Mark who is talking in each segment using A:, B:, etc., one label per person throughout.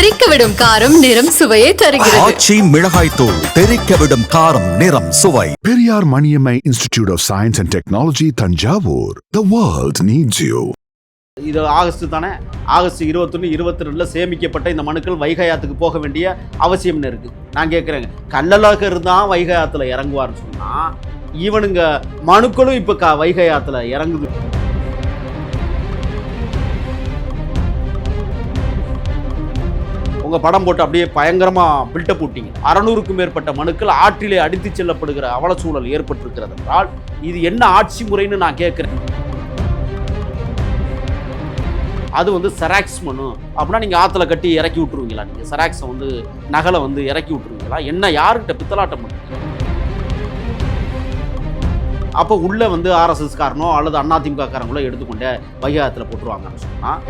A: தெறிக்க விடும் காரம் நிறம் சுவையை தருகிறது.
B: ஆச்சி மிளகாய் தூள் தெறிக்க விடும் காரம் நிறம் சுவை.
C: Periyar Maniammai Institute of Science and Technology, Tanjavur. The world needs you.
D: இது ஆகஸ்ட் தானே? ஆகஸ்ட் இருபத்தொன்று இருபத்தி ரெண்டில் சேமிக்கப்பட்ட இந்த மனுக்கள் வைகை ஆற்றுக்கு போக வேண்டிய அவசியம்னு இருக்குது நான் கேட்குறேங்க கள்ளலாக இருந்தால் வைகை ஆற்றுல இறங்குவார்னு சொன்னால் இவனுங்க மனுக்களும் இப்போ க வைகை ஆற்றுல இறங்குது. உங்கள் படம் போட்டு அப்படியே பயங்கரமாக பில்டப் விட்டீங்க அறநூறுக்கும் மேற்பட்ட மனுக்கள் ஆற்றிலே அடித்துச் செல்லப்படுகிற அவல சூழல் ஏற்பட்டிருக்கிறது என்றால் இது என்ன ஆட்சி முறைன்னு நான் கேட்குறேன். அது வந்து செராக்ஸ் மனு. அப்படின்னா நீங்கள் ஆற்றுல கட்டி இறக்கி விட்டுருவீங்களா நீங்கள் செராக்ஸை வந்து நகலை வந்து இறக்கி விட்டுருவீங்களா? என்ன யாருக்கிட்ட பித்தலாட்டம் பண்ணுறீங்க அப்போ உள்ளே வந்து ஆர்எஸ்எஸ் காரனோ அல்லது அதிமுக காரங்களோ எடுத்துக்கொண்டே வைகாத்தில் போட்டுருவாங்கன்னு சொன்னால்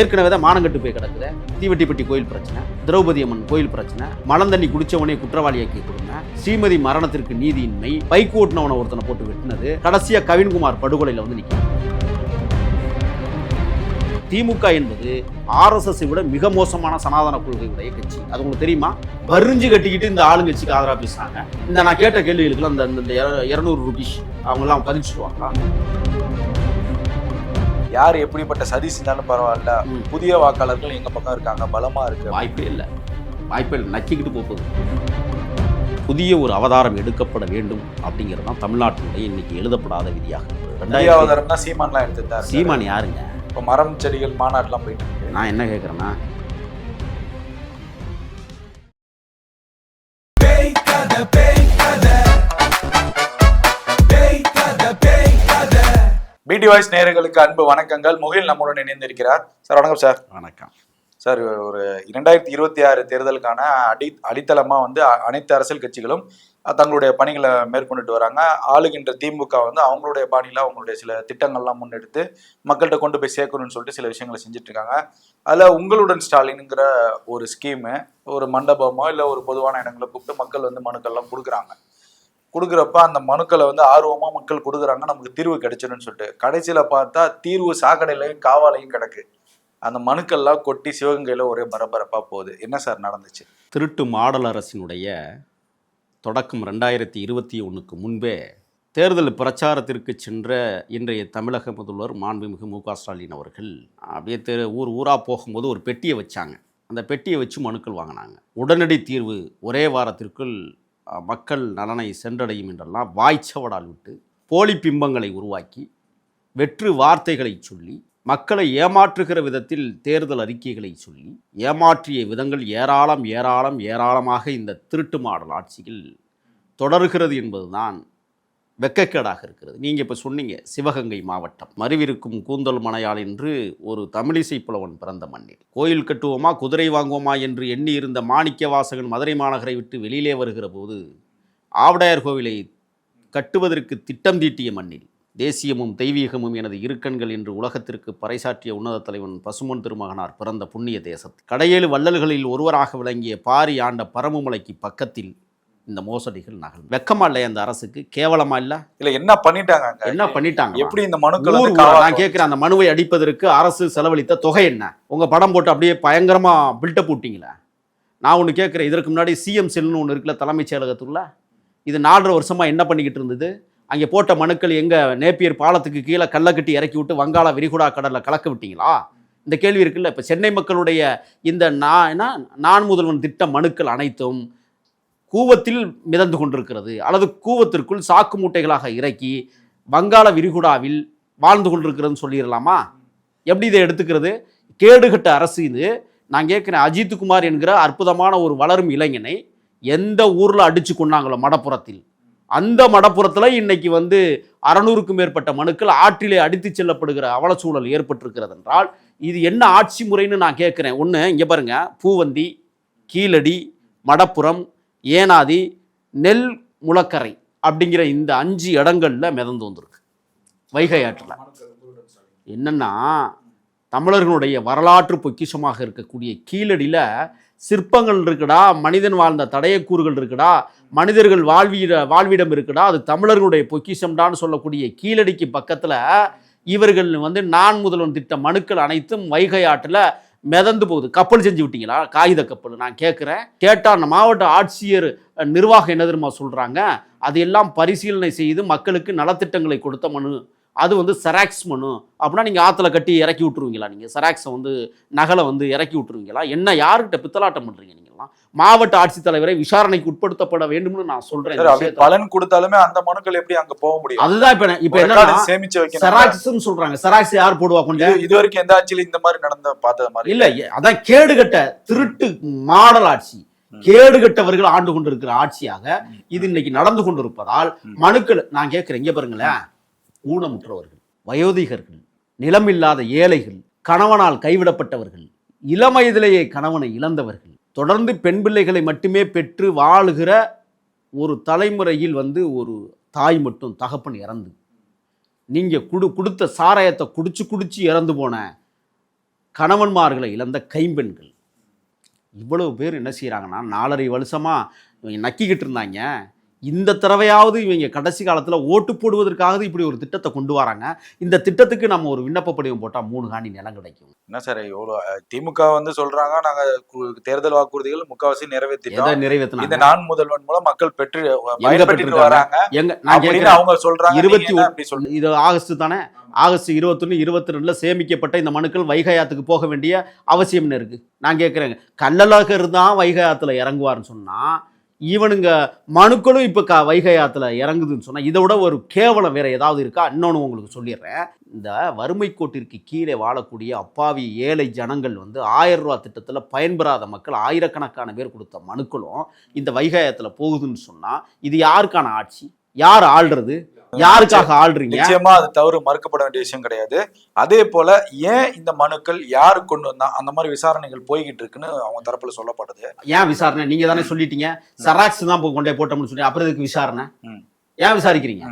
D: ஏற்கனவே தான் மானங்கட்டு போய் கிடக்குது. தீவெட்டிப்பட்டி கோயில் பிரச்சனை திரௌபதி அம்மன் கோயில் பிரச்சனை மலந்தண்ணி குடிச்சவனே குற்றவாளியாக்கி கொடுங்க ஸ்ரீமதி மரணத்திற்கு நீதியின்மை பைக் ஓட்டினவனை ஒருத்தனை போட்டு வெட்டினது கடைசியா கவின்குமார் படுகொலையில வந்து நிற்கும் திமுக என்பது ஆர்எஸ்எஸ் விட மிக மோசமான சனாதன கொள்கையுடைய கட்சி. அது உங்களுக்கு தெரியுமா? பரிஞ்சு கட்டிக்கிட்டு இந்த ஆளுங்கட்சிக்கு ஆதரவாக பேசுறாங்க. இந்த நான் கேட்ட கேள்விகளுக்குலாம் அந்த இந்த இருநூறு ருபீஸ் அவங்கெல்லாம் பதிச்சுடுவாங்களா
E: யார் எப்படிப்பட்ட சதி செஞ்சாலும் பரவாயில்ல. புதிய வாக்காளர்கள் எங்க பக்கம் இருக்காங்க? பலமா இருக்கு.
D: வாய்ப்பே இல்லை. வாய்ப்பே இல்லை. நக்கிக்கிட்டு போகுது புதிய ஒரு அவதாரம் எடுக்கப்பட வேண்டும் அப்படிங்கிறது தான் தமிழ்நாட்டினுடைய இன்னைக்கு எழுதப்படாத விதியாக ரெண்டாயிரத்தி
E: அவதாரம் தான் சீமான்லாம் எடுத்துட்டாரு
D: சீமான் யாருங்க?
E: இப்போ மரம் செடிகள் மாநாட்டுலாம் போயிட்டு
D: நான் என்ன கேட்குறேன்னா
E: பிடி வாய்ஸ் நேயர்களுக்கு அன்பு வணக்கங்கள். முகில் நம்முடன் இணைந்திருக்கிறார். சார் வணக்கம் சார்.
D: வணக்கம்.
E: சார் ஒரு இரண்டாயிரத்தி இருபத்தி ஆறு தேர்தலுக்கான அடி அடித்தளமா வந்து அனைத்து அரசியல் கட்சிகளும் தங்களுடைய பணிகளை மேற்கொண்டுட்டு வராங்க. ஆளுகின்ற திமுக வந்து அவங்களுடைய பாணியில அவங்களுடைய சில திட்டங்கள்லாம் முன்னெடுத்து மக்கள்கிட்ட கொண்டு போய் சேர்க்கணும்னு சொல்லிட்டு சில விஷயங்களை செஞ்சுட்டு இருக்காங்க அதுல உங்களுடன் ஸ்டாலின்ங்கிற ஒரு ஸ்கீமு ஒரு மண்டபமோ இல்லை ஒரு பொதுவான இடங்களை கூப்பிட்டு மக்கள் வந்து மனுக்கள்லாம் கொடுக்குறாங்க. கொடுக்குறப்ப அந்த மனுக்களை வந்து ஆர்வமா மக்கள் கொடுக்குறாங்க. நமக்கு தீர்வு கிடைச்சிடும்னு சொல்லிட்டு. கடைசியில பார்த்தா தீர்வு சாக்கடையிலையும் காவாலையும் கிடக்கு. அந்த மனுக்கள்லாம் கொட்டி சிவகங்கையில் ஒரே பரபரப்பா போகுது. என்ன சார் நடந்துச்சு?
D: திருட்டு மாடல் அரசினுடைய தொடக்கம் ரெண்டாயிரத்தி இருபத்தி ஒன்றுக்கு முன்பே தேர்தல் பிரச்சாரத்திற்கு சென்ற இன்றைய தமிழக முதல்வர் மாண்புமிகு மு க ஸ்டாலின் அவர்கள் அப்படியே தெரு ஊர் ஊராக போகும்போது ஒரு பெட்டியை வச்சாங்க. அந்த பெட்டியை வச்சு மனுக்கள் வாங்கினாங்க. உடனடி தீர்வு ஒரே வாரத்திற்குள் மக்கள் நலனை சென்றடையும் என்றெல்லாம் வாய்ச்சவடால் விட்டு போலி பிம்பங்களை உருவாக்கி வெற்று வார்த்தைகளை சொல்லி மக்களை ஏமாற்றுகிற விதத்தில் தேர்தல் அறிக்கைகளை சொல்லி ஏமாற்றிய விதங்கள் ஏராளம் ஏராளம் ஏராளமாக இந்த திருட்டு மாடல் ஆட்சியில் தொடர்கிறது என்பதுதான் வெக்கக்கேடாக இருக்கிறது. நீங்கள் இப்போ சொன்னீங்க சிவகங்கை மாவட்டம். மறிவிருக்கும் கூந்தல் மனையாள் என்று ஒரு தமிழிசை புலவன் பிறந்த மண்ணில். கோயில் கட்டுவோமா குதிரை வாங்குவோமா என்று எண்ணி இருந்த மாணிக்க வாசகன் மதுரை மாநகரை விட்டு வெளியிலே வருகிற போது ஆவடையார் கோவிலை கட்டுவதற்கு திட்டம் தீட்டிய மண்ணில் தேசியமும் தெய்வீகமும் எனது இருக்கண்கள் என்று உலகத்திற்கு பறைசாற்றிய உன்னத தலைவன் பசுமன் திருமகனார் பிறந்த புண்ணிய தேசத்து கடையேழு வள்ளல்களில் ஒருவராக விளங்கிய பாரி ஆண்ட பரமுமலைக்கு பக்கத்தில் இந்த மோசடிகள் நகல் வெக்கமா இல்லையா அந்த அரசுக்கு? கேவலமா இல்ல?
E: இல்ல என்ன பண்ணிட்டாங்க?
D: என்ன பண்ணிட்டாங்க?
E: எப்படி இந்த மனுக்கள்
D: நான் கேட்கிறேன் அந்த மனுவை அடிப்பதற்கு அரசு செலவழித்த தொகை என்ன? உங்க படம் போட்டு அப்படியே பயங்கரமா பில்டப் விட்டீங்களே நான் ஒன்று கேட்குறேன் இதற்கு முன்னாடி சிஎம் செல்னு ஒன்று இருக்குல்ல தலைமைச் செயலகத்துக்குள்ள? இது நாலரை வருஷமா என்ன பண்ணிக்கிட்டு இருந்தது? அங்கே போட்ட மனுக்கள் எங்க நேப்பியர் பாலத்துக்கு கீழே கல்லை கட்டி இறக்கி விட்டு வங்காள விரிகுடா கடல்ல கலக்க விட்டீங்களா? இந்த கேள்வி இருக்குல்ல இப்போ சென்னை மக்களுடைய இந்த நான் என்ன? நான் முதல்வன் திட்ட மனுக்கள் அனைத்தும் கூவத்தில் மிதந்து கொண்டிருக்கிறது. அல்லது கூவத்திற்குள் சாக்கு மூட்டைகளாக இறக்கி வங்காள விரிகுடாவில் வாழ்ந்து கொண்டிருக்கிறதுன்னு சொல்லிடலாமா? எப்படி இதை எடுத்துக்கிறது? கேடுகட்ட அரசு இது. நான் கேட்குறேன் அஜித்குமார் என்கிற அற்புதமான ஒரு வளரும் இளைஞனை எந்த ஊரில் அடித்து கொண்டாங்களோ மடப்புறத்தில். அந்த மடப்புறத்தில் இன்னைக்கு வந்து அறநூறுக்கும் மேற்பட்ட மனுக்கள் ஆற்றிலே அடித்து செல்லப்படுகிற அவலச்சூழல் ஏற்பட்டிருக்கிறது என்றால் இது என்ன ஆட்சி முறைன்னு நான் கேட்குறேன். ஒன்று இங்கே பாருங்கள் பூவந்தி கீழடி மடப்புறம் ஏனாதி நெல் முளக்கரை அப்படிங்கிற இந்த அஞ்சு இடங்களில் மிதந்து வந்திருக்கு. வைகை ஆற்றில். என்னென்னா தமிழர்களுடைய வரலாற்று பொக்கிஷமாக இருக்கக்கூடிய கீழடியில் சிற்பங்கள் இருக்குடா மனிதன் வாழ்ந்த தடயக்கூறுகள் இருக்குடா மனிதர்கள் வாழ்விட வாழ்விடம் இருக்குடா அது தமிழர்களுடைய பொக்கிஷம்டான்னு சொல்லக்கூடிய கீழடிக்கு பக்கத்தில் இவர்கள் வந்து நான் முதல்வன் திட்ட மனுக்கள் அனைத்தும் வைகை ஆற்றில் மிதந்து போகுது. கப்பல் செஞ்சு விட்டீங்களா? காகித கப்பல். நான் கேட்குறேன். கேட்டால் அந்த மாவட்ட ஆட்சியர் நிர்வாகம் என்ன தெரியுமா சொல்கிறாங்க அதையெல்லாம் பரிசீலனை செய்து மக்களுக்கு நலத்திட்டங்களை கொடுத்த மனு அது வந்து செராக்ஸ் மனு. அப்படின்னா நீங்கள் ஆற்றுல கட்டி இறக்கி விட்டுருவீங்களா நீங்கள் செராக்ஸை வந்து நகலை வந்து இறக்கி விட்டுருவீங்களா? என்ன யாருக்கிட்ட பித்தலாட்டம் பண்ணுறீங்க நீங்களாம் மாவட்ட ஆட்சித்தலைவரை விசாரணைக்கு உட்படுத்தப்பட வேண்டும்னு நான் சொல்கிறேன்
E: பலன் கொடுத்தாலுமே அந்த மனுக்கள் எப்படி அங்க போக முடியும்?
D: அதுதான் இப்போ இப்போ
E: record சேமிச்சு வைக்கணும்.
D: செராக்ஸ்ன்னு சொல்கிறாங்க செராக்ஸ் யார் போடுவா கொஞ்சம்?
E: இது வரைக்கும் எந்த ஆட்சியில இந்த மாதிரி நடந்த பார்த்தது மாதிரி
D: இல்ல அதான் கேடுகட்ட திருட்டு மாடல் ஆட்சி. கேடுகட்டவர்கள் ஆண்டு கொண்டிருக்கிற ஆட்சியாக இது இன்னைக்கு நடந்து கொண்டிருப்பதால் மனுக்கள் நான் கேட்கிறேன் இங்க பாருங்களேன். ஊனமுற்றவர்கள் வயோதிகர்கள் நிலமில்லாத ஏழைகள் கணவனால் கைவிடப்பட்டவர்கள் இளமயதிலேயே கணவனை இழந்தவர்கள் தொடர்ந்து பெண் பிள்ளைகளை மட்டுமே பெற்று வாழுகிற ஒரு தலைமுறையில் வந்து ஒரு தாய் மட்டும் தகப்பன் இறந்து நீங்கள் குடு கொடுத்த சாராயத்தை குடிச்சு குடிச்சு இறந்து போன கணவன்மார்களை இழந்த கைம்பெண்கள். இவ்வளவு பேர் என்ன செய்கிறாங்கன்னா நாலரை வருஷமாக நக்கிக்கிட்டு இருந்தாங்க. இந்த தடவையாவது இவங்க கடைசி காலத்தில் ஓட்டு போடுவதற்காக இப்படி ஒரு திட்டத்தை கொண்டு வராங்க. இந்த திட்டத்துக்கு நம்ம ஒரு விண்ணப்ப படிவம் போட்டால் மூணு காணி நிலம் கிடைக்கும்.
E: என்ன சார் இவ்வளவு அஹ், திமுக வந்து சொல்றாங்க நாங்க கு- தேர்தல் வாக்குறுதிகள் முக்காவாசி நிறைவேற்றிட்டோம் இந்த
D: நிறைவேற்றினாங்க
E: நான் முதல்வன் மூலம் மக்கள் பெற்று
D: பெற்றிருக்காங்க?
E: வராங்க.
D: எங்க நான்
E: அவங்க சொல்றாங்க
D: இருபத்தி இது ஆகஸ்ட் தானே? ஆகஸ்ட் இருபத்தொன்று இருபத்தி ரெண்டில் சேமிக்கப்பட்ட இந்த மனுக்கள் வைகையாத்துக்கு போக வேண்டிய அவசியம் என்ன இருக்கு? நான் கேட்குறேங்க. கள்ளழகர் தான் வைகையாத்துல இறங்குவார்னு சொன்னா ஈவனுங்க மனுக்களும் இப்போ க வைகை ஆற்றுல இறங்குதுன்னு சொன்னால் இதை விட ஒரு கேவலம் வேற ஏதாவது இருக்கா? இன்னொன்று உங்களுக்கு சொல்லிடுறேன். இந்த வறுமை கோட்டிற்கு கீழே வாழக்கூடிய அப்பாவி ஏழை ஜனங்கள் வந்து ஆயிரம் ரூபா திட்டத்தில் பயன்பெறாத மக்கள் ஆயிரக்கணக்கான பேர் கொடுத்த மனுக்களும் இந்த வைகாயத்தில் போகுதுன்னு சொன்னால் இது யாருக்கான ஆட்சி? யார் ஆள்றது? யாருக்காக ஆள்றீங்க?
E: நிச்சயமா அது தவறு மறுக்கப்பட வேண்டிய விஷயம் கிடையாது. அதே போல ஏன் இந்த மனுக்கள் யாரு கொண்டு வந்தா அந்த மாதிரி விசாரணைகள் போய்கிட்டு இருக்குன்னு அவங்க தரப்புல சொல்லப்படுது
D: ஏன் விசாரணை? நீங்க தானே சொல்லிட்டீங்க. சராக்ஸ் தான் கொண்டே போட்டோம்னு சொல்லி அப்புறம் எதுக்கு விசாரணை. ஏன் விசாரிக்கிறீங்க.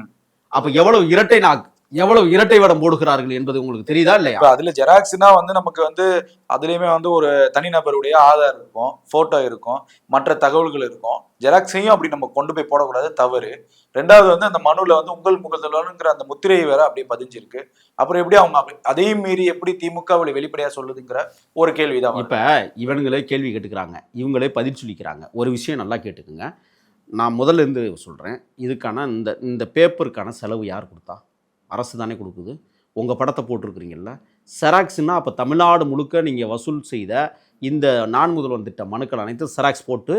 D: அப்ப எவ்வளவு இரட்டை நாக்கு? எவ்வளவு இரட்டை வேடம் போடுகிறார்கள் என்பது உங்களுக்கு தெரியுதா இல்லையா?
E: அதுல ஜெராக்ஸ்னா வந்து நமக்கு வந்து அதுலயுமே வந்து ஒரு தனிநபருடைய ஆதார் இருக்கும் போட்டோ இருக்கும் மற்ற தகவல்கள் இருக்கும். ஜெராக்ஸையும் அப்படி நம்ம கொண்டு போய் போடக்கூடாது தவறு. ரெண்டாவது வந்து அந்த மனுல வந்து உங்கள் முகதலனுங்கிற அந்த முத்திரை வேற அப்படியே பதிஞ்சிருக்கு. அப்புறம் எப்படி அவங்க அப்படி அதையும் மீறி எப்படி திமுக வெளி- வெளிப்படையா சொல்லுதுங்கிற ஒரு கேள்விதான்.
D: இப்ப இவனுங்களே கேள்வி கேட்டுக்கிறாங்க இவங்களே பதில் சொல்லிக்கிறாங்க. ஒரு விஷயம் நல்லா கேட்டுக்குங்க. நான் முதல்ல இருந்து சொல்றேன் இதுக்கான இந்த இந்த பேப்பருக்கான செலவு யார் கொடுத்தா? அரசு தானே கொடுக்குது. உங்கள் படத்தை போட்டிருக்கிறீங்கல்ல. செராக்ஸ்னால் அப்போ தமிழ்நாடு முழுக்க நீங்கள் வசூல் செய்த இந்த நான் முதல்வன் திட்ட மனுக்கள் அனைத்தும் செராக்ஸ் போட்டு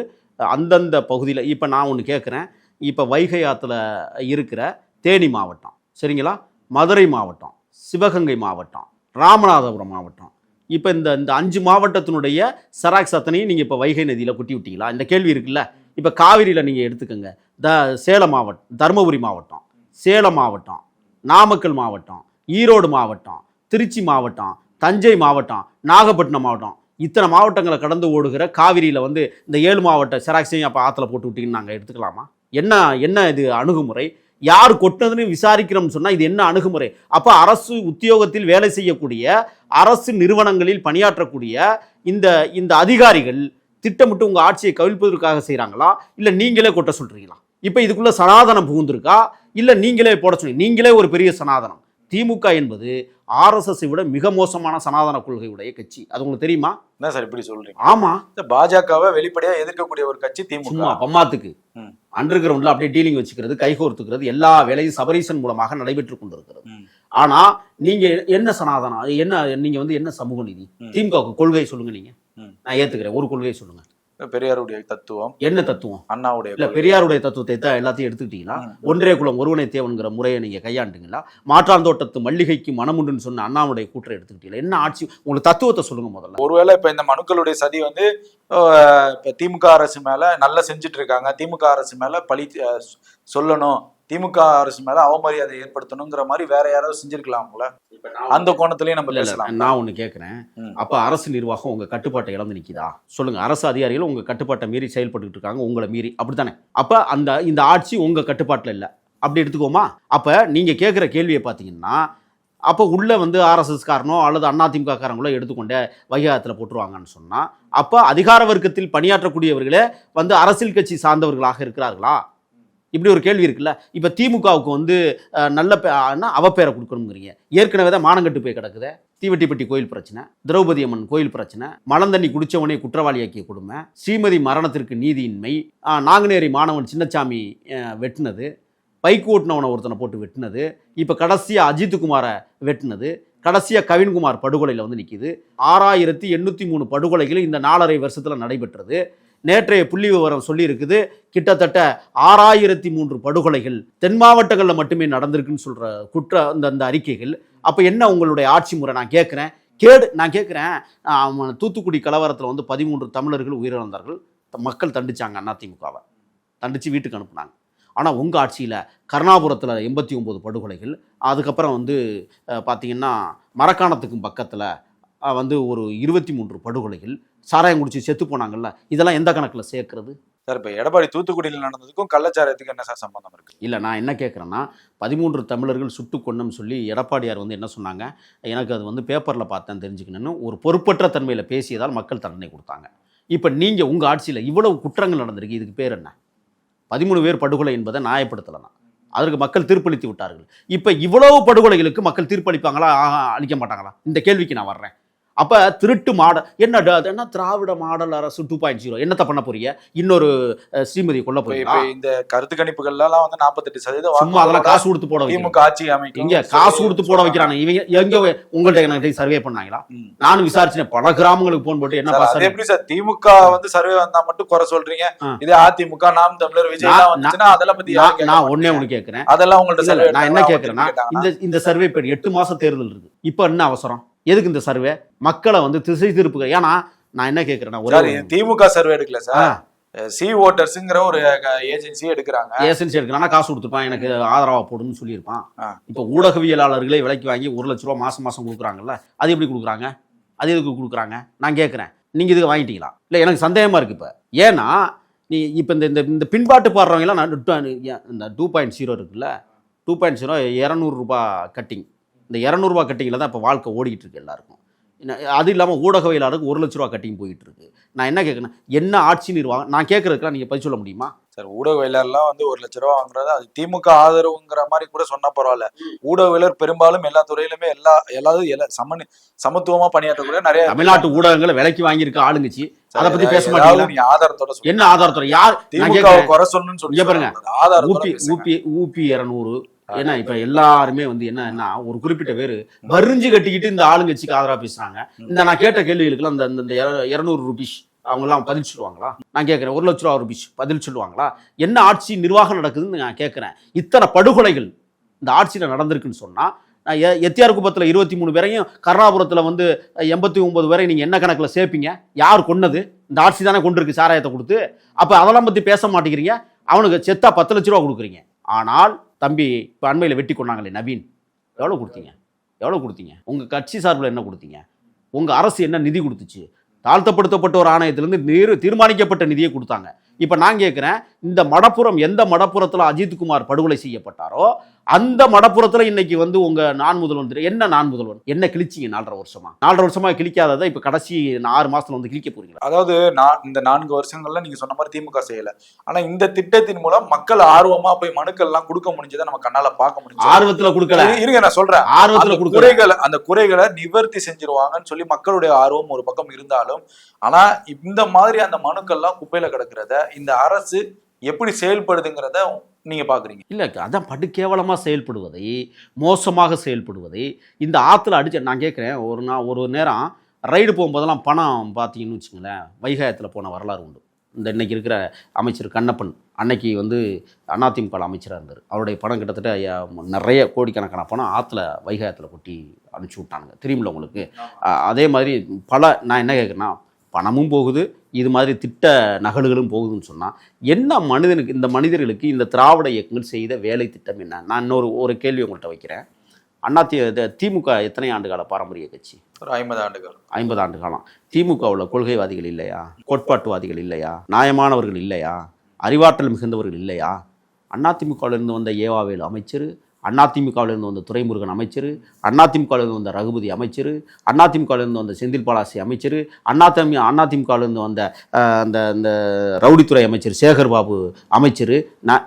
D: அந்தந்த பகுதியில் இப்போ நான் ஒன்று கேட்குறேன் இப்போ வைகை ஆற்றுல இருக்கிற தேனி மாவட்டம் சரிங்களா? மதுரை மாவட்டம் சிவகங்கை மாவட்டம் ராமநாதபுரம் மாவட்டம். இப்போ இந்த இந்த அஞ்சு மாவட்டத்தினுடைய செராக்ஸ் அத்தனையும் நீங்கள் இப்போ வைகை நதியில் கொட்டி விட்டீங்களா? இந்த கேள்வி இருக்குல்ல. இப்போ காவிரியில் நீங்கள் எடுத்துக்கோங்க. த சேலம் மாவட்டம் தருமபுரி மாவட்டம் சேலம் மாவட்டம் நாமக்கல் மாவட்டம் ஈரோடு மாவட்டம் திருச்சி மாவட்டம் தஞ்சை மாவட்டம் நாகப்பட்டினம் மாவட்டம். இத்தனை மாவட்டங்களை கடந்து ஓடுகிற காவிரியில் வந்து இந்த ஏழு மாவட்ட செராக்ஸையும் அப்போ ஆற்றுல போட்டு விட்டீங்கன்னு நாங்கள் எடுத்துக்கலாமா? என்ன என்ன இது அணுகுமுறை? யார் கொட்டினதுன்னு விசாரிக்கிறோம்னு சொன்னால் இது என்ன அணுகுமுறை? அப்போ அரசு உத்தியோகத்தில் வேலை செய்யக்கூடிய அரசு நிறுவனங்களில் பணியாற்றக்கூடிய இந்த இந்த அதிகாரிகள் திட்டமிட்டு உங்கள் ஆட்சியை கவிழ்ப்பதற்காக செய்கிறாங்களா இல்லை நீங்களே கொட்ட சொல்கிறீங்களா இப்போ இதுக்குள்ள சனாதனம் புகுந்திருக்கா? இல்லை நீங்களே போட சொல்லி நீங்களே ஒரு பெரிய சனாதனம். திமுக என்பது ஆர்எஸ்எஸ்ஸை விட மிக மோசமான சனாதன கொள்கை உடைய கட்சி. அது உங்களுக்கு தெரியுமா?
E: என்ன சார் இப்படி சொல்றீங்க?
D: ஆமாம்
E: இந்த பாஜகவை வெளிப்படையா எதிர்க்கக்கூடிய ஒரு கட்சி
D: சும்மா
E: திமுக
D: பம்மாத்துக்கு. அண்டர் கிரவுண்ட்ல அப்படியே டீலிங் வச்சுக்கிறது கைகோர்த்துக்கிறது எல்லா வேலையும் சபரீசன் மூலமாக நடைபெற்று கொண்டிருக்கிறது. ஆனா நீங்க என்ன சனாதனம் என்ன நீங்க வந்து என்ன சமூக நீதி. திமுக கொள்கை சொல்லுங்க நீங்க. நான் ஏத்துக்கிறேன். ஒரு கொள்கையை சொல்லுங்க.
E: பெரியாருடைய தத்துவம்
D: என்ன தத்துவம்?
E: அண்ணாவுடைய
D: இல்ல. பெரியாருடைய தத்துவத்தை தான் எல்லாத்தையும் எடுத்துக்கிட்டீங்களா?
E: ம்.
D: ஒன்றே குலம் ஒருவனை தேவன்கிற முறையை நீங்க கையாண்டுங்களா? மாற்றாந்தோட்டத்து மல்லிகைக்கு மனமுண்டுன்னு சொன்ன அண்ணாவுடைய கூற்றை எடுத்துக்கிட்டீங்களா? என்ன ஆட்சி? உங்களுக்கு தத்துவத்தை சொல்லுங்க முதல்ல.
E: ஒருவேளை இப்ப இந்த மனுக்களுடைய சதி வந்து இப்ப திமுக அரசு மேல நல்லா செஞ்சுட்டு இருக்காங்க. திமுக அரசு மேல பழி சொல்லணும். திமுக அரசு மேல அவமரியாதை ஏற்படுத்தணுங்கிற மாதிரி வேற யாராவது செஞ்சிருக்கலாம்ல அந்த கோணத்திலயும் நம்ம பேசலாம்.
D: நான் ஒண்ணு கேட்கிறேன். அப்ப அரசு நிர்வாகம் உங்க கட்டுப்பாட்டை இழந்து நிக்குதா? சொல்லுங்க. அரசு அதிகாரிகள் உங்க கட்டுப்பாட்டை மீறி செயல்பட்டுட்டு இருக்காங்க. உங்களை மீறி. அப்படித்தானே? அப்ப அந்த இந்த ஆட்சி உங்க கட்டுப்பாட்டுல இல்ல. அப்படி எடுத்துக்கோமா? அப்ப நீங்க கேட்குற கேள்வியை பார்த்தீங்கன்னா அப்போ உள்ள வந்து ஆர்எஸ்எஸ் காரனோ அல்லது அதிமுக காரங்களோ எடுத்துக்கொண்டே வைகாயத்தில் போட்டுருவாங்கன்னு சொன்னா அப்போ அதிகார வர்க்கத்தில் பணியாற்றக்கூடியவர்களே வந்து அரசியல் கட்சி சார்ந்தவர்களாக இருக்கிறார்களா? இப்படி ஒரு கேள்வி இருக்குல்ல? இப்போ திமுகவுக்கு வந்து நல்ல பே- அவ பேரை கொடுக்கணுங்கிறீங்க ஏற்கனவே தான் மானங்கட்டு போய் கிடக்குது. தீவெட்டிப்பட்டி கோயில் பிரச்சனை திரௌபதி அம்மன் கோயில் பிரச்சனை மலந்தண்ணி குடிச்சவனே குற்றவாளியாக்கிய கொடுமை ஸ்ரீமதி மரணத்திற்கு நீதியின்மை நாங்குநேரி மாணவன் சின்னச்சாமி வெட்டினது பைக் ஓட்டினவனை ஒருத்தனை போட்டு வெட்டினது இப்போ கடைசியாக அஜித்குமாரை வெட்டினது கடைசியாக கவின்குமார் படுகொலையில் வந்து நிற்கிது ஆறாயிரத்தி எண்ணூற்றி மூணு படுகொலைகள் இந்த நாலரை வருஷத்தில் நடைபெற்றது. நேற்றைய புள்ளி விவரம் சொல்லியிருக்குது. கிட்டத்தட்ட ஆறாயிரத்தி மூன்று படுகொலைகள் தென் மாவட்டங்களில் மட்டுமே நடந்திருக்குன்னு சொல்கிற குற்ற அந்த அந்த அறிக்கைகள். அப்போ என்ன உங்களுடைய ஆட்சி முறை? நான் கேட்குறேன். கேடு நான் கேட்குறேன். தூத்துக்குடி கலவரத்தில் வந்து பதிமூன்று தமிழர்கள் உயிரிழந்தார்கள். மக்கள் தண்டிச்சாங்க அதிமுகவை தண்டித்து வீட்டுக்கு அனுப்புனாங்க. ஆனால் உங்கள் ஆட்சியில் கருணாபுரத்தில் எண்பத்தி ஒம்பது படுகொலைகள். அதுக்கப்புறம் வந்து பார்த்திங்கன்னா பார்த்தீங்கன்னா மரக்காணத்துக்கும் பக்கத்தில் வந்து ஒரு இருபத்தி மூன்று படுகொலைகள் சாராயம் குடிச்சு செத்து போனாங்கல்ல இதெல்லாம் எந்த கணக்கில் சேர்க்கறது?
E: சார் இப்ப எடப்பாடி தூத்துக்குடியில் நடந்ததுக்கும் கள்ளச்சாராயத்துக்கு என்ன சார் சம்பந்தம் இருக்கு?
D: இல்லை நான் என்ன கேட்குறேன்னா பதிமூன்று தமிழர்கள் சுட்டு கொன்னோம்னு சொல்லி எடப்பாடியார் வந்து என்ன சொன்னாங்க எனக்கு அது வந்து பேப்பரில் பார்த்தேன் தெரிஞ்சுக்கணும்னு ஒரு பொறுப்பற்ற தன்மையில் பேசியதால் மக்கள் தண்டனை கொடுத்தாங்க. இப்போ நீங்கள் உங்கள் ஆட்சியில் இவ்வளவு குற்றங்கள் நடந்திருக்கு இதுக்கு பேர் என்ன? பதிமூணு பேர் படுகொலை என்பதை நியாயப்படுத்தலைனா? அதற்கு மக்கள் தீர்ப்பளித்து விட்டார்கள். இப்போ இவ்வளவு படுகொலைகளுக்கு மக்கள் தீர்ப்பளிப்பாங்களா அளிக்க மாட்டாங்களா? இந்த கேள்விக்கு நான் வர்றேன். அப்போ திருட்டு மாடல் என்ன என்ன திராவிட மாடல் அரசு டூ பாயிண்ட் ஜீரோ என்னத்தை பண்ண போறீங்க? இன்னொரு அஹ், ஸ்ரீமதியை கொல்ல
E: இப்ப இந்த கருத்து கணிப்புகள்லாம் வந்து நாற்பத்தெட்டு சதவீதம்
D: சும்மா அதெல்லாம் காசு கொடுத்து போட
E: திமுக ஆட்சி அமைக்கும்.
D: இங்க காசு கொடுத்து போட வைக்கிறாங்க. இவங்க எங்க உங்கள்ட்ட எனக்கு சர்வே பண்ணாங்களா. நானும் விசாரிச்சேன் பல கிராமங்களுக்கு போன் போட்டு சர்வே
E: எப்படி சார்? திமுக வந்து சர்வே வந்தா மட்டும் குறை சொல்றீங்க. இதே அதிமுக நாம் தமிழர் விஜய் வந்துச்சுன்னா அதெல்லாம் பத்தி
D: நான் நான் ஒண்ணே கேட்கிறேன்.
E: அதெல்லாம் உங்கள்ட்ட
D: நான் என்ன கேட்கிறேன்னா இந்த இந்த சர்வே எட்டு மாச தேர்தல் இருக்கு. இப்போ என்ன அவசரம்? எதுக்கு இந்த சர்வே மக்களை வந்து திசை திருப்புக. ஏன்னா நான் என்ன கேட்கிறேன்னா ஒரே
E: திமுக சர்வே எடுக்கல. சார். சி ஓட்டர்ஸ்ங்கிற ஒரு ஏஜென்சி எடுக்கிறாங்க.
D: ஏசன்சி எடுக்கிறானா காசு கொடுத்துருப்பான். எனக்கு ஆதரவா போடுன்னு சொல்லியிருப்பான். இப்போ ஊடகவியலாளர்களே விலைக்கு வாங்கி ஒரு லட்ச ரூபா மாசம் மாசம் கொடுக்குறாங்கல்ல அது எப்படி கொடுக்குறாங்க? அது எதுக்கு கொடுக்குறாங்க? நான் கேட்குறேன் நீங்க இதுக்கு வாங்கிட்டீங்களா? இல்லை எனக்கு சந்தேகமா இருக்கு இப்போ. ஏன்னா நீ இப்போ இந்த இந்த இந்த பின்பாட்டு பாடுறவங்கலாம் நான் இந்த டூ பாயிண்ட் ஜீரோ இருக்குல்ல டூ பாயிண்ட் ஜீரோ இரநூறுபா கட்டிங். இந்த இரநூறுபா கட்டிங்கில் தான் இப்போ வாழ்க்கை ஓடிக்கிட்டு இருக்கு எல்லாருக்கும் அது இல்லாமல் ஊடகவியலாளருக்கு ஒரு லட்ச ரூபா கட்டிங் போயிட்டு இருக்கு நான் என்ன கேட்குறேன் என்ன ஆட்சி நிர்வாகம் நான் கேட்குறதுக்குலாம் நீங்கள் பதில் சொல்ல முடியுமா?
E: சார் ஊடகவியலாளர்லாம் வந்து ஒரு லட்ச ரூபா வாங்குறது அது திமுக ஆதரவுங்கிற மாதிரி கூட சொன்னா பரவாயில்ல. ஊடகவியலர் பெரும்பாலும் எல்லா துறையிலுமே எல்லா எல்லாரும் எல்லா சம சமத்துவமா பணியாற்றக்கூடிய நிறைய
D: தமிழ்நாட்டு ஊடகங்களை விலைக்கு வாங்கியிருக்க ஆளுங்கச்சி அதை பத்தி பேச
E: ஏதாவது
D: மாட்டீங்களா?
E: நீ ஆதாரத்தோட.
D: என்ன ஆதாரத்தோட? யார்?
E: திமுக குறை சொல்லணும்னு சொல்லி
D: பாருங்க.
E: ஆதாரத்தோட
D: ஊபி. ஊபி ஊபி இரநூறு ஏன்னா இப்ப எல்லாருமே வந்து என்னன்னா ஒரு குறிப்பிட்ட பேரு வரிஞ்சு கட்டிக்கிட்டு இந்த ஆளுங்கட்சிக்கு ஆதரவா பேசுறாங்க. இந்த நான் கேட்ட கேள்விகளுக்குலாம் அந்த இந்த இர- இருநூறு ருபீஸ் அவங்க எல்லாம் பதில் சொல்லுவாங்களா? நான் கேட்கிறேன் ஒரு லட்ச ரூபா ருபீஸ் பதில் சொல்லுவாங்களா? என்ன ஆட்சி நிர்வாகம் நடக்குதுன்னு நான் கேட்கிறேன். இத்தனை படுகொலைகள் இந்த ஆட்சியில நடந்திருக்குன்னு சொன்னா நான் எ- எத்தியார் குப்பத்தில் இருபத்தி மூணு பேரையும் கருணாபுரத்தில் வந்து எண்பத்தி ஒன்பது பேரை நீங்கள் என்ன கணக்கில் சேர்ப்பீங்க யார் கொன்னது? இந்த ஆட்சி தானே கொண்டு இருக்கு சாராயத்தை கொடுத்து. அப்போ அதெல்லாம் பற்றி பேச மாட்டேங்கிறீங்க. அவனுக்கு செத்தா பத்து லட்ச ரூபா கொடுக்குறீங்க. ஆனால் தம்பி இப்போ அண்மையில் வெட்டி கொண்டாங்களே நவீன். எவ்வளோ கொடுத்தீங்க? எவ்வளோ கொடுத்தீங்க? உங்கள் கட்சி சார்பில் என்ன கொடுத்தீங்க? உங்கள் அரசு என்ன நிதி கொடுத்துச்சு? தாழ்த்தப்படுத்தப்பட்ட ஒரு ஆணையத்திலேருந்து நீர் தீர்மானிக்கப்பட்ட நிதியை கொடுத்தாங்க. இப்போ நான் கேட்குறேன் இந்த மடப்புறம் எந்த மடப்புறத்தில் அஜித்குமார் படுகொலை செய்யப்பட்டாரோ அந்த மடப்புறத்தில் இன்னைக்கு வந்து உங்கள் நான் முதல்வன் என்ன நான் முதல்வன்? என்ன கிழிச்சிங்க நாலரை வருஷமா? நாலரை வருஷமா கிழிக்காததை இப்போ கடைசி ஆறு மாசத்துல வந்து கிழிக்க போறீங்களா?
E: அதாவது நான் இந்த நான்கு வருஷங்கள்ல நீங்க சொன்ன மாதிரி திமுக செய்யல. ஆனா இந்த திட்டத்தின் மூலம் மக்கள் ஆர்வமா போய் மனுக்கள் எல்லாம் கொடுக்க முடிஞ்சதை நம்ம கண்ணால பார்க்க முடிஞ்சது.
D: ஆர்வத்துல கொடுக்கல.
E: இரு- இருங்க நான் சொல்றேன்.
D: ஆர்வத்துல
E: குறைகளை அந்த குறைகளை நிவர்த்தி செஞ்சிருவாங்கன்னு சொல்லி மக்களுடைய ஆர்வம் ஒரு பக்கம் இருந்தாலும் ஆனா இந்த மாதிரி அந்த மனுக்கள்லாம் குப்பையில கிடக்கிறத இந்த அரசு எப்படி செயல்படுதுங்கிறத நீங்க பாக்குறீங்க.
D: இல்லை அதான் படு கேவலமாக செயல்படுவதை மோசமாக செயல்படுவதை இந்த ஆற்றுல அடிச்ச நான் கேட்குறேன் ஒரு நாள் ஒரு நேரம் ரைடு போகும்போதெல்லாம் பணம் பார்த்தீங்கன்னு வச்சுங்களேன் வைகாயத்தில் போன வரலாறு உண்டு. இந்த இன்னைக்கு இருக்கிற அமைச்சர் கண்ணப்பன் அன்னைக்கு வந்து அதிமுக அமைச்சராக இருந்தார். அவருடைய பணம் கிட்டத்தட்ட நிறைய கோடிக்கணக்கான பணம் ஆற்றுல வைகாயத்தில் கொட்டி அனுப்பிச்சி விட்டானுங்க. தெரியுமில்ல உங்களுக்கு? அதே மாதிரி பல நான் என்ன கேட்குறேன்னா பணமும் போகுது இது மாதிரி திட்ட நகல்களும் போகுதுன்னு சொன்னால் என்ன மனிதனுக்கு இந்த மனிதர்களுக்கு இந்த திராவிட இயக்கங்கள் செய்த வேலை திட்டம் என்ன? நான் இன்னொரு ஒரு கேள்வி உங்கள்கிட்ட வைக்கிறேன். அண்ணா தி திமுக எத்தனை ஆண்டு கால பாரம்பரிய கட்சி?
E: ஒரு ஐம்பது ஆண்டுகள்.
D: ஐம்பது ஆண்டு காலம் திமுகவில் கொள்கைவாதிகள் இல்லையா? கோட்பாட்டுவாதிகள் இல்லையா? நியாயமானவர்கள் இல்லையா? அறிவாற்றல் மிகுந்தவர்கள் இல்லையா? அதிமுகவிலிருந்து வந்த ஏவாவேலு அமைச்சர் அதிமுகவிலிருந்து வந்த துரைமுருகன் அமைச்சர் அதிமுகவிலிருந்து வந்த ரகுபதி அமைச்சர் அதிமுகவிலிருந்து வந்த செந்தில் பாலாசி அமைச்சர் அதிமு அதிமுகவிலிருந்து வந்த அந்த அந்த ரவுடித்துறை அமைச்சர் சேகர் பாபு அமைச்சர் நான்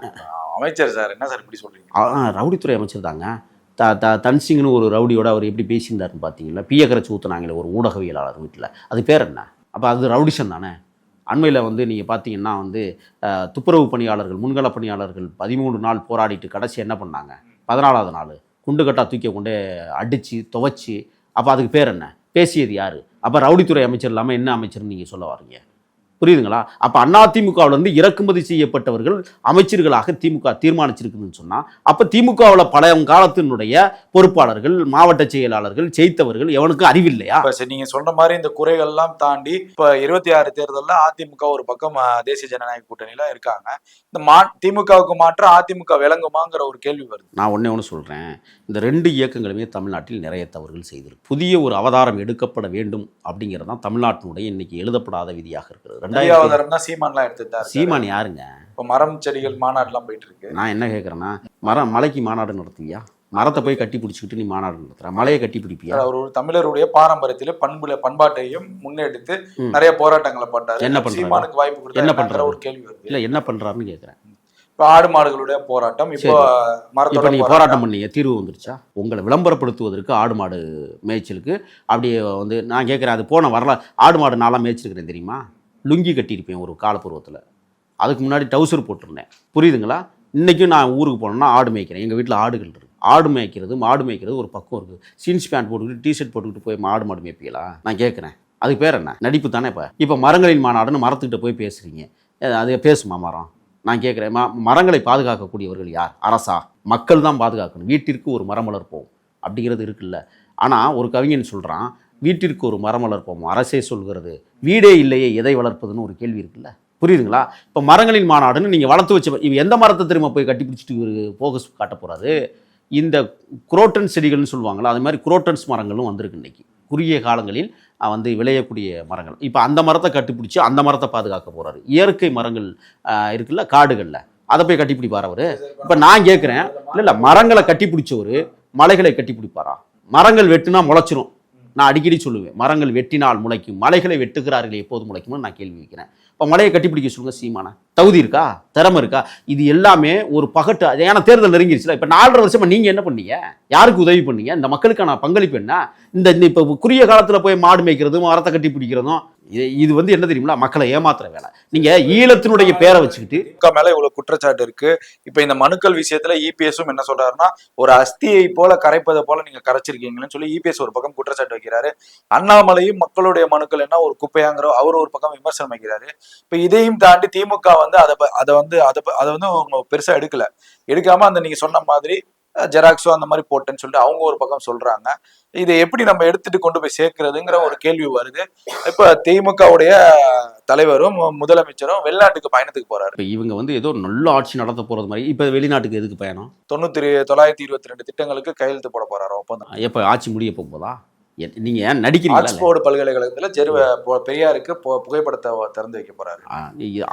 E: அமைச்சர் சார் என்ன சார் இப்படி
D: ஆ, ரவுடித்துறை அமைச்சர் தாங்க. த த தன்சிங்னு ஒரு ரவுடியோட அவர் எப்படி பேசியிருந்தாருன்னு பார்த்தீங்களா பிய கரைச்சி ஊற்றுனாங்களே ஒரு ஊடகவியலாளர் வீட்டில் அது பேர் என்ன? அப்போ அது ரவுடிஷன் தானே? அண்மையில் வந்து நீங்கள் பார்த்தீங்கன்னா வந்து துப்புரவு பணியாளர்கள் முன்கள பணியாளர்கள் பதிமூணு நாள் போராடிட்டு கடைசி என்ன பண்ணாங்க? பதினாலாவது நாள். குண்டு கட்டாக தூக்கி கொண்டே அடித்து துவைச்சி அப்போ அதுக்கு பேர் என்ன? பேசியது யார்? அப்போ ரவுடித்துறை அமைச்சர் இல்லாமல் என்ன அமைச்சர்னு நீங்கள் சொல்ல வரீங்க? புரியுதுங்களா? அப்போ அதிமுகவில் இருந்து இறக்குமதி செய்யப்பட்டவர்கள் அமைச்சர்களாக திமுக தீர்மானிச்சிருக்குதுன்னு சொன்னால் அப்போ திமுகவில் பழைய காலத்தினுடைய பொறுப்பாளர்கள் மாவட்ட செயலாளர்கள் ஜெயித்தவர்கள் எவனுக்கும் அறிவில்லையா?
E: இப்ப சரி நீங்க சொன்ன மாதிரி இந்த குறைகள்லாம் தாண்டி இப்ப இருபத்தி ஆறு தேர்தல்ல அதிமுக ஒரு பக்கம் தேசிய ஜனநாயக கூட்டணியில இருக்காங்க. இந்த மா திமுகவுக்கு மாற்ற அதிமுக விளங்குமாங்கிற ஒரு கேள்வி வருது.
D: நான் ஒன்றே ஒன்று சொல்கிறேன் இந்த ரெண்டு இயக்கங்களுமே தமிழ்நாட்டில் நிறைய தவறுகள் செய்திருக்கு. புதிய ஒரு அவதாரம் எடுக்கப்பட வேண்டும் அப்படிங்கிறது தான் தமிழ்நாட்டினுடைய இன்னைக்கு எழுதப்படாத விதியாக இருக்கிறது.
E: ரெண்டாவது தான் சீமான்லாம் எடுத்துட்டாரு
D: சீமான் யாருங்க?
E: இப்ப மரம் செடிகள் மாநாடுலாம் போயிட்டு இருக்கு
D: நான் என்ன கேட்குறேன்னா மரம் மலைக்கு மாநாடு நடத்துவியா? மரத்தை போய் கட்டி பிடிச்சிக்கிட்டு நீ மாநாடு நடத்துற? மலையை கட்டி பிடிப்பியா?
E: அவர் ஒரு தமிழருடைய பாரம்பரியத்தில பண்புல பண்பாட்டையும் முன்னெடுத்து. நிறைய போராட்டங்களை பண்ணாரு
D: என்ன பண்றாரு?
E: சீமானுக்கு வாய்ப்பு கொடுத்தா
D: என்ன பண்றாரு?
E: ஒரு கேள்வி வருது.
D: இல்லை என்ன பண்ணுறாருன்னு கேட்குறேன்
E: இப்ப ஆடு மாடுகளுடைய போராட்டம் இப்போ
D: இப்போ
E: மரத்தோட
D: நீங்கள் போராட்டம். பண்ணீங்க தீர்வு வந்துருச்சா? உங்களை விளம்பரப்படுத்துவதற்கு ஆடு மாடு மேய்ச்சலுக்கு அப்படியே வந்து நான் கேட்குறேன் அது போன வரல ஆடு மாடு நாளாக மேய்ச்சிருக்கிறேன் தெரியுமா? லுங்கி கட்டியிருப்பேன் ஒரு காலப்பருவத்தில். அதுக்கு முன்னாடி டவுசர் போட்டிருந்தேன். புரியுதுங்களா? இன்றைக்கும் நான் ஊருக்கு போனேன்னா ஆடு மேய்க்கிறேன். எங்கள் வீட்டில் ஆடுகள் இருக்குது ஆடு மேய்க்கிறது மாடு மேய்க்கிறது ஒரு பக்கம் இருக்குது ஜீன்ஸ் பேண்ட் போட்டுக்கிட்டு டிஷர்ட் போட்டுக்கிட்டு போய் மாடு மாடு மேய்ப்பீங்களா? நான் கேட்குறேன் அதுக்கு பேர் என்ன? நடிப்பு தானே இப்போ? இப்போ மரங்களின் மாநாடுன்னு மரத்துக்கிட்ட போய் பேசுகிறீங்க அது பேசுமா மரம்? நான் கேட்குறேன் ம மரங்களை பாதுகாக்கக்கூடியவர்கள் யார்? அரசா? மக்கள் தான் பாதுகாக்கணும். வீட்டிற்கு ஒரு மரம் வளர்ப்போம் அப்படிங்கிறது இருக்குல்ல. ஆனால் ஒரு கவிஞன் சொல்கிறான் வீட்டிற்கு ஒரு மரம் வளர்ப்போம் அரசே சொல்கிறது வீடே இல்லையே எதை வளர்ப்பதுன்னு ஒரு கேள்வி இருக்குல்ல? புரியுதுங்களா? இப்போ மரங்களின் மாநாடுன்னு நீங்கள் வளர்த்து வச்ச இவ எந்த மரத்தை திரும்ப போய் கட்டி பிடிச்சிட்டு இவரு ஃபோகஸ் காட்ட போகிறாரு இந்த குரோட்டன் செடிகள்னு சொல்லுவாங்களா அது மாதிரி குரோட்டன்ஸ் மரங்களும் வந்திருக்கு இன்னைக்கு. குறுகிய காலங்களில் வந்து விளையக்கூடிய மரங்கள். இப்போ அந்த மரத்தை கட்டிப்பிடிச்சி அந்த மரத்தை பாதுகாக்க போகிறாரு இயற்கை மரங்கள் இருக்குல்ல காடுகளில். அதை போய் கட்டிப்பிடிப்பார் அவர்? இப்போ நான் கேட்குறேன் இல்லை இல்லை மரங்களை கட்டி பிடிச்சவர் மலைகளை கட்டி பிடிப்பாரா? மரங்கள் வெட்டுனா முளைச்சிரும். நான் அடிக்கடி சொல்லுவேன் மரங்கள் வெட்டினால் முளைக்கும் மலைகளை வெட்டுகிறார்கள் எப்போது முளைக்கும்னு நான் கேள்வி வைக்கிறேன். இப்போ மலையை கட்டிப்பிடிக்க சொல்லுங்க சீமான. தகுதி இருக்கா? திறமை இருக்கா? இது எல்லாமே ஒரு பகட்டு அது ஏன்னா தேர்தல் நெருங்கிருச்சுல இப்போ நாலரை வருஷமா நீங்கள் என்ன பண்ணீங்க? யாருக்கு உதவி பண்ணீங்க? இந்த மக்களுக்கான பங்களிப்பு என்ன? இந்த இந்த இப்போ குறுகிய காலத்தில் போய் மாடு மேய்க்கிறதும் மரத்தை கட்டி பிடிக்கிறதும் இது- இது வந்து என்ன தெரியுங்களா மக்களை ஏமாத்துற வேலை. நீங்கள் ஈழத்தினுடைய பேரை வச்சுக்கிட்டு
E: திமுக மேல இவ்வளவு குற்றச்சாட்டு இருக்கு. இப்ப இந்த மனுக்கள் விஷயத்துல இபிஎஸும் என்ன சொல்றாருன்னா ஒரு அஸ்தியை போல கரைப்பதை போல நீங்க கரைச்சிருக்கீங்கன்னு சொல்லி இபிஎஸ் ஒரு பக்கம் குற்றச்சாட்டு வைக்கிறாரு. அண்ணாமலையும் மக்களுடைய மனுக்கள் என்ன ஒரு குப்பையாங்கிற அவர் ஒரு பக்கம் விமர்சனம் வைக்கிறாரு. இப்ப இதையும் தாண்டி திமுக வந்து அதை ப- அதை வந்து அதை அதை வந்து அவங்க பெருசா எடுக்கல. எடுக்காம அந்த நீங்க சொன்ன மாதிரி ஜெராக்ஸோ அந்த மாதிரி போட்டேன்னு சொல்லிட்டு அவங்க ஒரு பக்கம் சொல்றாங்க. இதை எப்படி நம்ம எடுத்துட்டு கொண்டு போய் சேர்க்கிறதுங்கிற ஒரு கேள்வி வருது. இப்ப திமுகவுடைய தலைவரும் முதலமைச்சரும் வெளிநாட்டுக்கு பயணத்துக்கு போறாரு.
D: இப்போ இவங்க வந்து ஏதோ நல்ல ஆட்சி நடத்த போகிறது மாதிரி இப்போ வெளிநாட்டுக்கு எதுக்கு பயணம்?
E: தொண்ணூத்தி தொள்ளாயிரத்தி இருபத்தி ரெண்டு திட்டங்களுக்கு கையெழுத்து போட போறாரு ஒப்பந்தம்.
D: எப்போ ஆட்சி முடிய போகும்போதா? எ- நீங்க ஏன் நடிக்கிறீங்களா இல்லையா?
E: ஆக்ஸ்போர்டு பல்கலைக்கழகத்துல ஜெருவ பெரியாருக்கு புகைப்படத்தை திறந்து வைக்க போறாரு.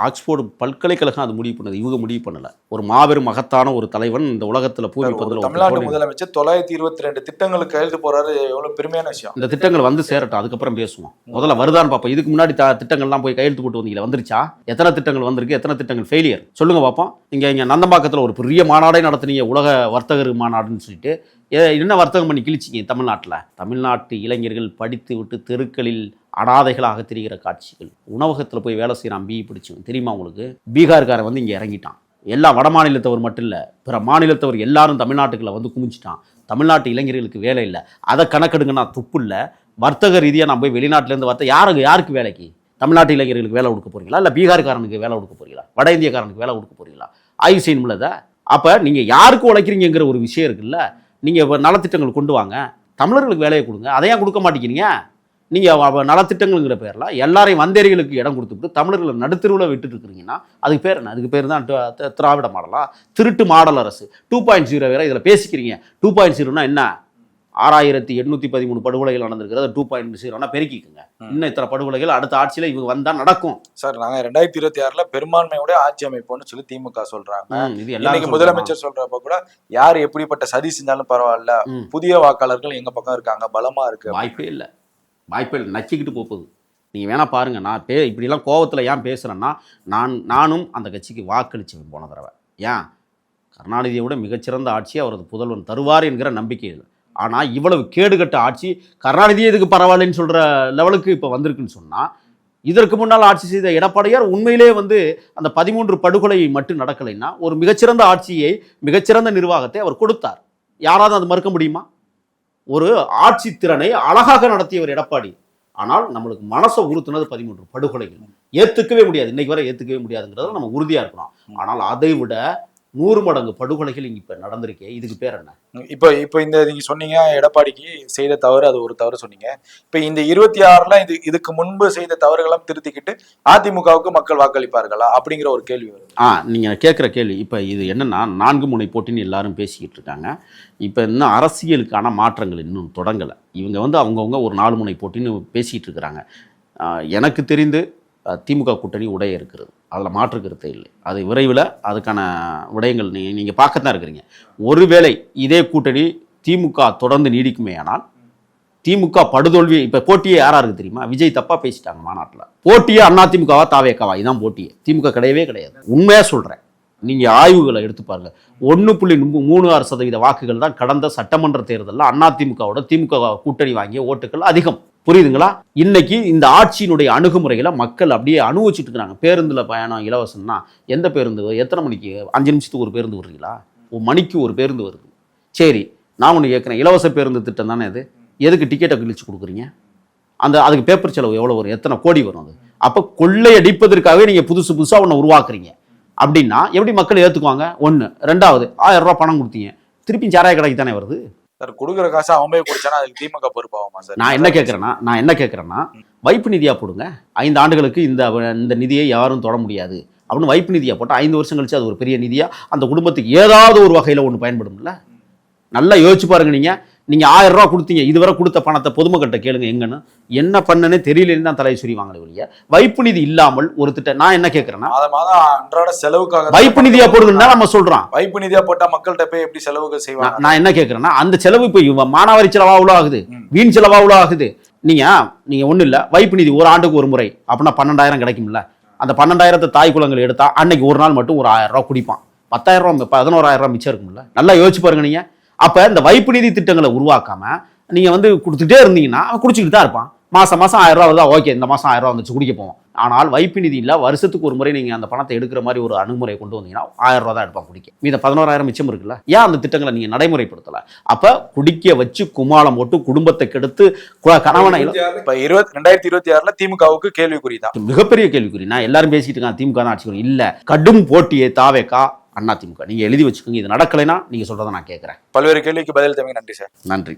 D: ஆக்ஸ்போர்டு பல்கலைக்கழகம் அது முடிவு பண்ணது இவங்க முடிவு பண்ணல. ஒரு மாபெரும் மகத்தான ஒரு தலைவன் இந்த உலகத்துல பூமி
E: தமிழ்நாட்டு முதலமைச்சர் தொள்ளாயிரத்தி இருபத்தி ரெண்டு திட்டங்களுக்கு கையெழுத்து போறாரு எவ்வளவு பெருமையான விஷயம்.
D: இந்த திட்டங்கள் வந்து சேரட்டும் அதுக்கப்புறம் பேசுவோம். முதல்ல வருதான்னு பார்ப்போம். இதுக்கு முன்னாடி திட்டங்கள்லாம் போய் கையெழுத்து போட்டு வந்தீங்களா வந்துருச்சா? எத்தனை திட்டங்கள் வந்திருக்கு எத்தனை திட்டங்கள் ஃபெயிலியர் சொல்லுங்க பார்ப்போம். இங்க இங்க நந்தம்பாக்கத்தில் ஒரு பெரிய மாநாடே நடத்துனீங்க உலக வர்த்தகர் மாநாடுன்னு சொல்லிட்டு. என்ன வர்த்தகம் பண்ணி கிழிச்சிங்க தமிழ்நாட்டில்? தமிழ்நாட்டு இளைஞர்கள் படித்து விட்டு தெருக்களில் அனாதைகளாக திரிகிற காட்சிகள். உணவகத்தில் போய் வேலை செய்கிறான் பிஇ பிடிச்சவன். தெரியுமா உங்களுக்கு? பீகார்காரன் வந்து இங்கே இறங்கிட்டான். எல்லா வட மாநிலத்தவர் மட்டும் இல்லை பிற மாநிலத்தவர் எல்லாரும் தமிழ்நாட்டுக்களை வந்து குமிச்சிட்டான் தமிழ்நாட்டு இளைஞர்களுக்கு வேலை இல்லை. அதை கணக்கெடுங்கன்னா துப்பு இல்லை. வர்த்தக ரீதியாக நான் போய் வெளிநாட்டிலேருந்து வர்த்த யாருக்கு யாருக்கு வேலைக்கு? தமிழ்நாட்டு இளைஞர்களுக்கு வேலை கொடுக்க போறீங்களா? இல்லை பீகார்காரனுக்கு வேலை கொடுக்க போகிறீங்களா வட இந்தியக்காரனுக்கு வேலை கொடுக்க போகிறீங்களா ஆய்வு செய்யணும்ல அதை அப்போ நீங்கள் யாருக்கு உழைக்கிறீங்கிற ஒரு விஷயம் இருக்குல்ல? நீங்கள் நலத்திட்டங்கள் கொண்டு வாங்க. தமிழர்களுக்கு வேலையை கொடுங்க. அதையே கொடுக்க மாட்டேங்கிறீங்க? நீங்கள் நலத்திட்டங்கள்ங்கிற பேரில் எல்லாரையும் வந்தேரிகளுக்கு இடம் கொடுத்துட்டு தமிழர்களை நடுத்தருவில் விட்டுட்டு இருக்கிறீங்கன்னா அதுக்கு பேர் என்ன? அதுக்கு பேர் தான் திராவிட மாடலா? திருட்டு மாடல் அரசு. டூ பாயிண்ட் ஜீரோ வேறு இதில் பேசிக்கிறீங்க. டூ பாயிண்ட் ஜீரோனா என்ன? ஆறாயிரத்தி எண்ணூற்றி பதிமூணு படுகொலைகள் நடந்திருக்கிறது. டூ பாயிண்ட் ஜீரோனா பெருக்கிக்குங்க. இன்னும் இத்தனை படுகொலைகள் அடுத்த ஆட்சியில் இவங்க வந்தால் நடக்கும்.
E: சார் நாங்க ரெண்டாயிரத்தி இருபத்தி ஆறுல பெரும்பான்மையோட ஆட்சி அமைப்போம்னு சொல்லி திமுக சொல்றாங்க.
D: ம், இது எல்லாரும்
E: முதலமைச்சர் சொல்றப்ப கூட யார் எப்படிப்பட்ட சதி செஞ்சாலும் பரவாயில்ல. புதிய வாக்காளர்கள் எங்க பக்கம் இருக்காங்க? பலமா இருக்கு.
D: வாய்ப்பே இல்லை. வாய்ப்பே இல்லை. நச்சிக்கிட்டு போகுது நீங்கள் வேணா பாருங்க. நான் பே இப்படிலாம் கோவத்தில் ஏன் பேசுகிறேன்னா நான் நானும் அந்த கட்சிக்கு வாக்களிச்சேன் போன தடவை. ஏன்? கருணாநிதியை விட மிகச்சிறந்த ஆட்சி அவரது புதல்வன் தருவார் என்கிற நம்பிக்கை இல்லை ஆனால் இவ்வளவு கேடுகட்ட ஆட்சி கருணாநிதியே இதுக்கு பரவாயில்லைன்னு சொல்கிற லெவலுக்கு இப்போ வந்திருக்குன்னு சொன்னால் இதற்கு முன்னால் ஆட்சி செய்த எடப்பாடியார் உண்மையிலே வந்து அந்த பதிமூன்று படுகொலை மட்டும் நடக்கலைன்னா ஒரு மிகச்சிறந்த ஆட்சியை மிகச்சிறந்த நிர்வாகத்தை அவர் கொடுத்தார். யாராவது அது மறுக்க முடியுமா? ஒரு ஆட்சி திறனை அழகாக நடத்தியவர் எடப்பாடி. ஆனால் நம்மளுக்கு மனசை உறுத்துனது பதிமூன்று படுகொலைகள். ஏத்துக்கவே முடியாது. இன்னைக்கு வரை ஏத்துக்கவே முடியாதுங்கிறதுல நம்ம உறுதியா இருக்கணும். ஆனால் அதை விட நூறு மடங்கு படுகொலைகள் இங்க இப்ப நடந்திருக்கே. இதுக்கு பேர் என்ன?
E: இப்போ இப்போ இந்த நீங்க சொன்னீங்க எடப்பாடிக்கு செய்த தவறு அது ஒரு தவறு சொன்னீங்க. இப்போ இந்த இருபத்தி ஆறுல இது இதுக்கு முன்பு செய்த தவறுகளெல்லாம் திருத்திக்கிட்டு அதிமுகவுக்கு மக்கள் வாக்களிப்பார்களா? அப்படிங்கிற ஒரு கேள்வி வருது.
D: ஆ நீங்கள் கேட்குற கேள்வி இப்போ இது என்னன்னா நான்கு முனை போட்டின்னு எல்லாரும் பேசிக்கிட்டு இருக்காங்க. இப்போ இன்னும் அரசியலுக்கான மாற்றங்கள் இன்னும் தொடங்கலை. இவங்க வந்து அவங்கவுங்க ஒரு நாலு முனை போட்டின்னு பேசிக்கிட்டு இருக்கிறாங்க. எனக்கு தெரிந்து திமுக கூட்டணி உடைய இருக்கிறது. அதில் மாற்று கருத்தே இல்லை. அது விரைவில் அதுக்கான விடயங்கள் நீ நீங்கள் பார்க்கத்தான் இருக்கிறீங்க. ஒருவேளை இதே கூட்டணி திமுக தொடர்ந்து நீடிக்குமே ஆனால் திமுக படுதோல்வி இப்போ போட்டியே யாராக இருக்குது தெரியுமா? விஜய் தப்பாக பேசிட்டாங்க மாநாட்டில். போட்டியே அண்ணா திமுகவா தாவேக்காவா? இதான் போட்டியே. திமுக கிடையவே கிடையாது. உண்மையாக சொல்கிறேன் நீங்கள் ஆய்வுகளை எடுத்து பாருங்க. ஒன்று புள்ளி மூணு ஆறு சதவீத வாக்குகள் தான் கடந்த சட்டமன்ற தேர்தலில் அண்ணா திமுகவோட திமுக கூட்டணி வாங்கிய ஓட்டுகள் அதிகம். புரியுதுங்களா? இன்னைக்கு இந்த ஆட்சியினுடைய அணுகுமுறைகளை மக்கள் அப்படியே அனுபவிச்சுட்டு இருக்கிறாங்க. பேருந்தில் பயணம் இலவசம்னா எந்த பேருந்து எத்தனை மணிக்கு? அஞ்சு நிமிஷத்துக்கு ஒரு பேருந்து வருவீங்களா ஒரு மணிக்கு ஒரு பேருந்து வருது. சரி நான் ஒன்று கேட்குறேன். இலவச பேருந்து திட்டம் தானே இது எதுக்கு டிக்கெட்டை கிழிச்சு கொடுக்குறீங்க? அந்த அதுக்கு பேப்பர் செலவு எவ்வளோ வரும்? எத்தனை கோடி வரும் அது? அப்போ கொள்ளையடிப்பதற்காகவே நீங்கள் புதுசு புதுசாக ஒன்று உருவாக்குறீங்க. அப்படின்னா எப்படி மக்கள் ஏற்றுக்குவாங்க ஒன்று ரெண்டாவது ஆயிரம் ரூபா பணம் கொடுத்தீங்க. திருப்பி சாராய கடைக்கு தானே வருது?
E: சார் கொடுக்குற காசு அவன் போய் குடிச்சானா அதுக்கு திமுக பொறுப்பாகுமா சார்?
D: நான் என்ன கேட்குறேன்னா நான் என்ன கேட்குறேன்னா வைப்பு நிதியாக போடுங்க. ஐந்து ஆண்டுகளுக்கு இந்த இந்த நிதியை யாரும் தொட முடியாது. அப்படின்னு வைப்பு நிதியாக போட்டால் ஐந்து வருஷம் கழிச்சு அது ஒரு பெரிய நிதியாக அந்த குடும்பத்துக்கு ஏதாவது ஒரு வகையில் ஒன்று பயன்படும்ல? நல்லா யோசிச்சு பாருங்க நீங்கள் நீங்கள் ஆயிரம் ரூபா கொடுத்தீங்க இதுவரை கொடுத்த பணத்தை பொதுமக்கள்கிட்ட கேளுங்க எங்கன்னு? என்ன பண்ணனே தெரியலன்னு தான் தலையை சொல்லி வாங்கல ஒழிய. வைப்பு நிதி இல்லாமல் ஒரு திட்டம் நான் என்ன கேட்குறேன்னா
E: அன்றாட செலவுக்காக
D: வைப்பு நிதியாக போடுங்கன்னா நம்ம சொல்கிறோம்
E: வைப்பு நிதியா போட்டா மக்கள்கிட்ட போய் எப்படி செலவுகள்
D: நான்
E: செய்வாங்க?
D: நான் என்ன கேட்குறேன்னா அந்த செலவு இப்போ மானாவாரி செலவா அவ்வளோ ஆகுது. வீண் செலவா அவ்வளோ ஆகுது. நீங்க நீங்க ஒன்றும் இல்லை வைப்பு நிதி ஒரு ஆண்டுக்கு ஒரு முறை அப்படின்னா பன்னெண்டாயிரம் கிடைக்கும்ல. அந்த பன்னெண்டாயிரத்தை தாய் குளங்கள் எடுத்தா அன்னைக்கு ஒரு நாள் மட்டும் ஒரு ஆயிரம் ரூபா குடிப்பான். பத்தாயிரம் ரூபா பதினோராயிரம் ரூபா மிச்சம் இருக்கும்ல. நல்லா யோசிச்சு பாருங்க நீங்க. அப்ப இந்த வைப்பு நிதி திட்டங்களை உருவாக்காம நீங்க வந்து கொடுத்துட்டே இருந்தீங்கன்னா அவன் குடிச்சிக்கிட்டு தான் இருப்பான். மாசம் மாசம் ஆயிரம் ரூபா வருதா? ஓகே இந்த மாசம் ஆயிரம் ரூபா வந்துச்சு குடிக்க போவோம். ஆனால் வைப்பு நிதி இல்ல வருஷத்துக்கு ஒரு முறை நீங்க அந்த பணத்தை எடுக்கிற மாதிரி ஒரு அணுகுமுறை கொண்டு வந்தீங்கன்னா ஆயிரம் ரூபா தான் எடுப்பான் குடிக்க. மீத பதினோராயிரம் மிச்சம் இருக்குல்ல? ஏன் அந்த திட்டங்களை நீங்க நடைமுறைப்படுத்தல? அப்ப குடிக்க வச்சு குமாலம் போட்டு குடும்பத்தை கெடுத்து கணவனை
E: இப்ப இருபத்தி ரெண்டாயிரத்தி இருபத்தி ஆறுல திமுகவுக்கு கேள்விக்குறி தான்.
D: மிகப்பெரிய கேள்விக்குறி. நான் எல்லாரும் பேசிட்டு இருக்காங்க திமுக தான் ஆட்சி. இல்ல கடும் போட்டியை தாவேக்கா. அண்ணா திமுக. நீங்க எழுதி வச்சுக்கோங்க. இது நடக்கலைன்னா நீங்க சொல்றதை நான் கேட்கறேன்
E: பல்வேறு கேள்விக்கு பதில் தமிழ் நன்றி சார்.
D: நன்றி.